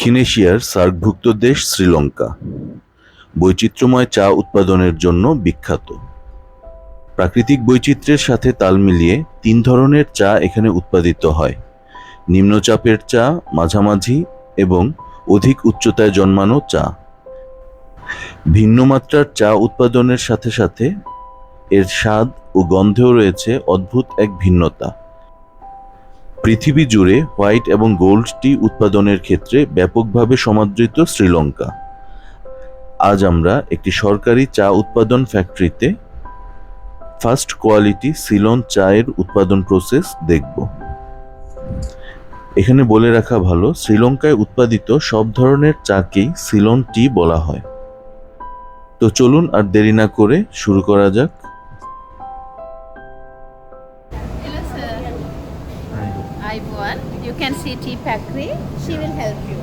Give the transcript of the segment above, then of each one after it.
দক্ষিণ এশিয়ার সার্কভুক্ত দেশ শ্রীলঙ্কা। বৈচিত্র্যময় চা উৎপাদনের জন্য বিখ্যাত। প্রাকৃতিক বৈচিত্র্যের সাথে তাল মিলিয়ে তিন ধরনের চা এখানে উৎপাদিত হয়। নিম্নচাপের চা, মাঝামাঝি এবং অধিক উচ্চতায় জন্মানো চা। ভিন্ন মাত্রার চা উৎপাদনের সাথে সাথে এর স্বাদ ও গন্ধেও রয়েছে অদ্ভুত এক ভিন্নতা। পৃথিবী জুড়ে হোয়াইট এবং গোল্ড টি উৎপাদনের ক্ষেত্রে ব্যাপকভাবে সমাদৃত শ্রীলঙ্কা। আজ আমরা একটি সরকারি চা উৎপাদন ফ্যাক্টরিতে ফার্স্ট কোয়ালিটি সিলন চায়ের উৎপাদন প্রসেস দেখব। এখানে বলে রাখা ভালো, শ্রীলঙ্কায় উৎপাদিত সব ধরনের চাকেই সিলন টি বলা হয়। তো চলুন আর দেরি না করে শুরু করা যাক। Can see tea factory. She will help you.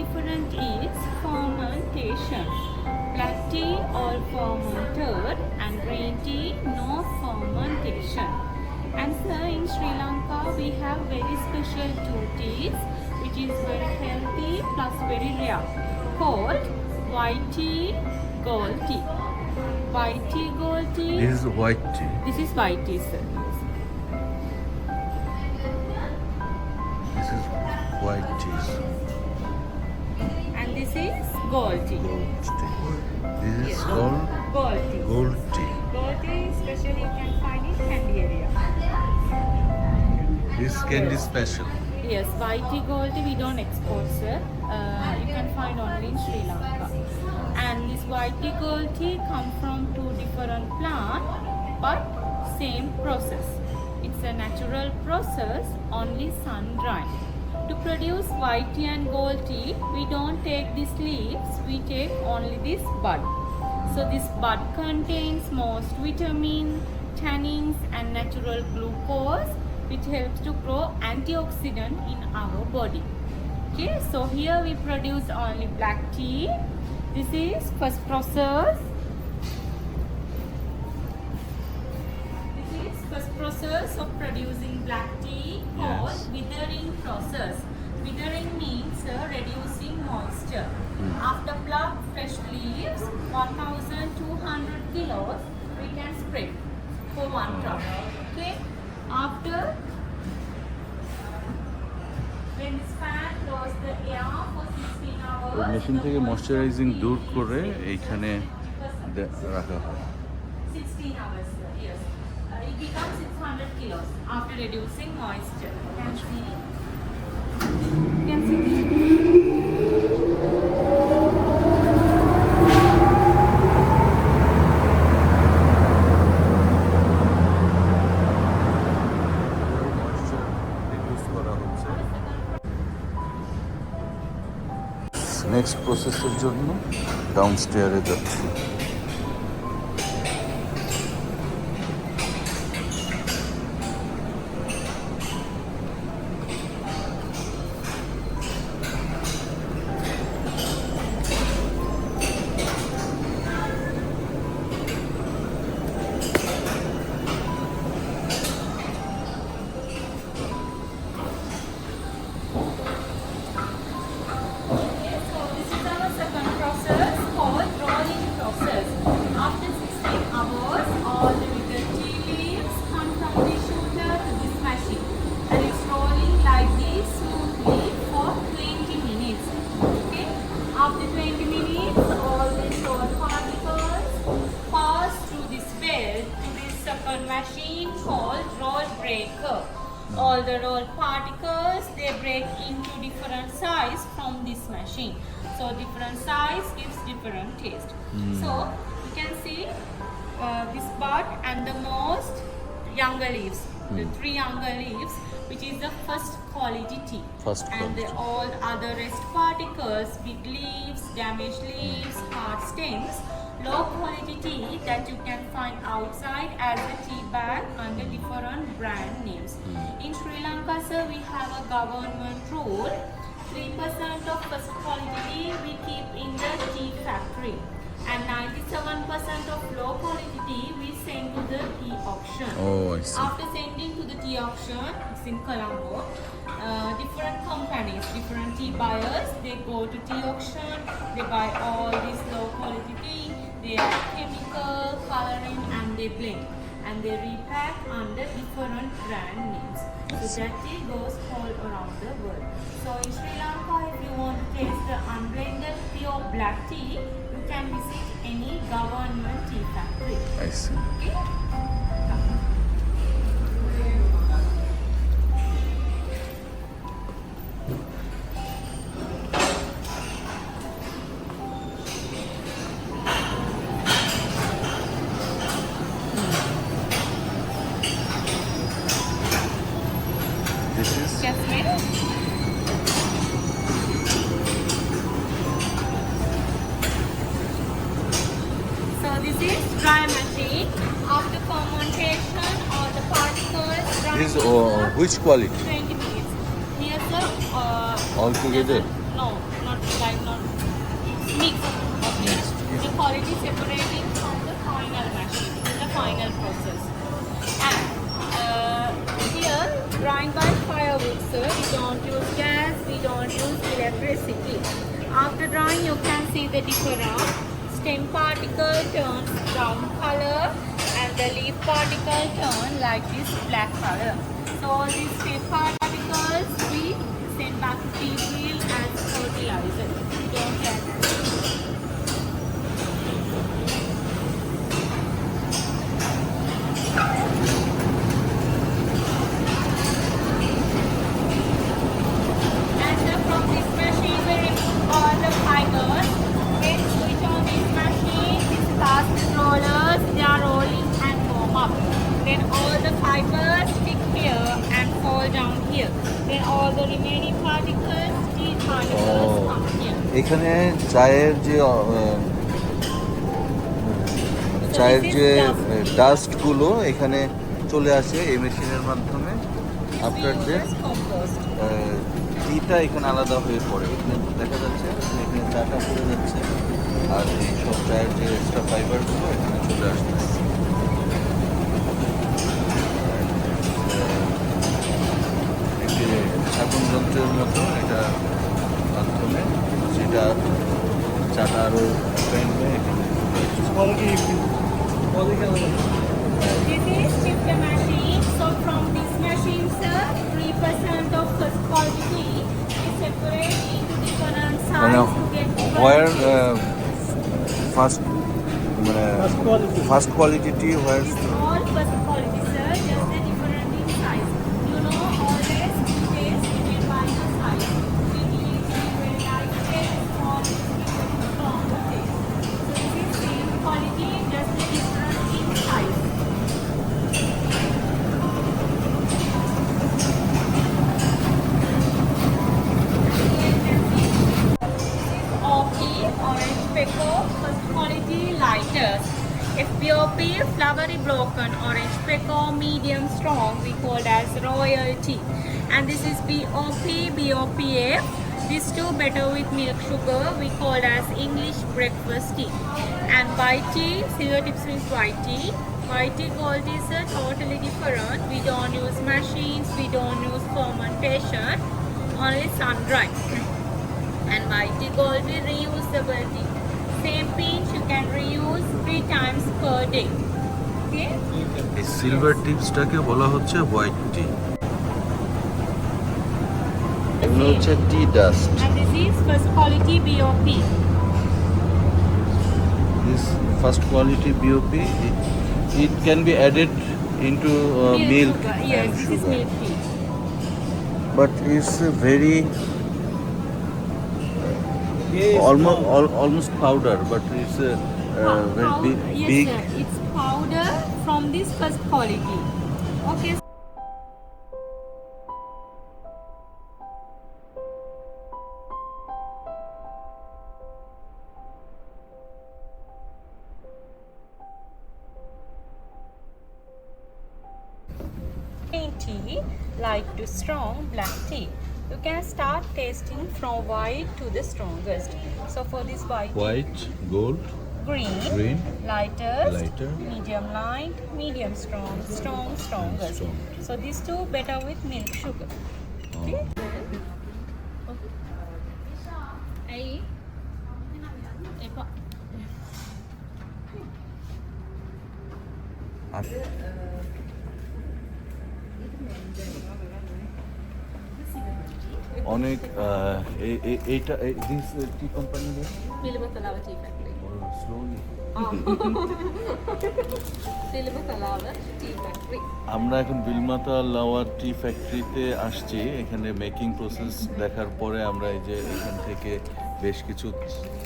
The difference is fermentation. Black tea all fermented and green tea no fermentation. And sir, in Sri Lanka we have very special two teas which is very healthy plus very rare called white tea, gold tea. White tea, gold tea. This is white tea. This is white tea, sir. This is white tea. This is gold tea. Gold tea. This Yes. is called Gold tea. gold tea. Gold tea, especially you can find in Kandy area. This candy special. Yes, white tea, gold tea we don't export, sir. Uh, you can find only in Sri Lanka. And this white tea, gold tea come from two different plants, but same process. It's a natural process, only sun drying. To produce white tea and gold tea, we don't take these leaves, we take only this bud. So this bud contains most vitamin, tannins and natural glucose which helps to grow antioxidant in our body. Okay, so here we produce only black tea. This is first process. process of producing black tea called Yes. withering process. Withering means uh, reducing moisture. Hmm. After pluck fresh leaves, 1200 kilos we can spread for one drop. Okay. After when this fan blows the air for 16 hours. Machine থেকে the moisturising moisture দূর will করে be এইখানে 50%. দে- রাখা হয় becomes 600 kilos after reducing moisture. You can see. You can see. Next প্রসেসের জন্য down যাচ্ছি breaker. All the roll particles they break into different size from this machine. So different size gives different taste. So you can see uh, this part and the most younger leaves, the three younger leaves, which is the first quality tea. First and the, quality. all other rest particles, big leaves, damaged leaves, hard stems, low quality tea that you can find outside as a tea bag under different brand names. In Sri Lanka, sir, we have a government rule. 3% of first quality tea we keep in the tea factory. And 97% of low quality tea we send to the tea auction. Oh, I see. After sending to the tea auction, it's in Colombo, uh, different companies, different tea buyers, they go to tea auction, they buy all this low quality tea, they add chemical, coloring and they blend. And they repack under different brand names. So that tea goes all around the world. So in Sri Lanka, if you want to taste the unblended pure black tea, you can visit any government tea factory. I see. Okay? This is Jasmine. So this is dry machine. After fermentation, all the particles dry this uh, which quality? 20 minutes. Here, sir. Uh, All together? No, not like not mixed. Okay. The quality separating After drying, you can see the difference. Stem particle turns brown color and the leaf particle turn like this black color. So these stem particles we send back to tea field as fertilizer. Don't plant down here. Then all the remaining particles, tea particles Oh. come here. এখানে চায়ের যে আহ, চায়ের যে ডাস্টগুলো এখানে চলে আসে এই মেশিনের মাধ্যমে আফটার compost. টিটা এখানে আলাদা হয়ে পড়ে এখানে দেখা যাচ্ছে এখানে চাটা পড়ে যাচ্ছে আর এই সব চায়ের যে এক্সট্রা ফাইবারগুলো এখানে চলে আসতেছে পাত্রের মতো এটা মাধ্যমে সেটা চাটা আরও এখানে This is chipta machine. So from this machine, sir, 3% of quality is separated into different size no, no. to get Where uh, first, uh, first quality, first quality tea, where? It's all first quality. Strong, we call as royalty. And this is BOP, BOPF. These two better with milk sugar, we call as English breakfast tea. And white tea, silver tips means white tea. White tea gold is uh, totally different. We don't use machines, we don't use fermentation, only sun dry and white tea gold is reusable tea. Same pinch you can reuse three times per day. Okay? এই silver টিপসটাকে বলা হচ্ছে white tea এগুলো হচ্ছে tea dust And this first quality BOP. this first quality BOP it, it can be added into uh, milk sugar. Yes, this is milk tea. But it's uh, almost al, almost powder, but it's uh, uh, very big. yes, big. sir. It's powder from this first quality. Okay. Tea, light to strong black tea. You can start tasting from white to the strongest. So for this white, White, gold, green, green. Lightest, lighter, medium light, medium strong, strong, stronger. Strong. So these two better with milk sugar. Okay. Hey. অনেক এইটা this T company মিলবে তো লাভ টি factory আমরা এখন বিলমাতা lover টি ফ্যাক্টরিতে আসছি। এখানে making process দেখার পরে আমরা এই যে এখান থেকে বেশ কিছু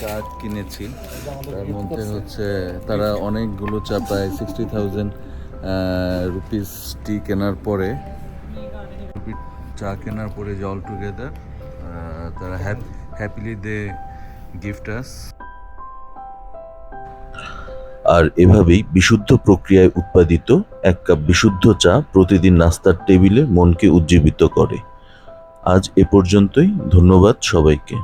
চা কিনেছি। তার মধ্যে হচ্ছে তারা অনেকগুলো চা প্রায় সিক্সটি থাউজেন্ড রুপিস টি কেনার পরে চা কেনার পরে যে অল টুগেদার তারা হ্যাপিলি দে গিফট আস আর এভাবেই বিশুদ্ধ প্রক্রিয়ায় উৎপাদিত এক কাপ বিশুদ্ধ চা প্রতিদিন নাস্তার টেবিলে মনকে উজ্জীবিত করে। আজ এ পর্যন্তই, ধন্যবাদ সবাইকে।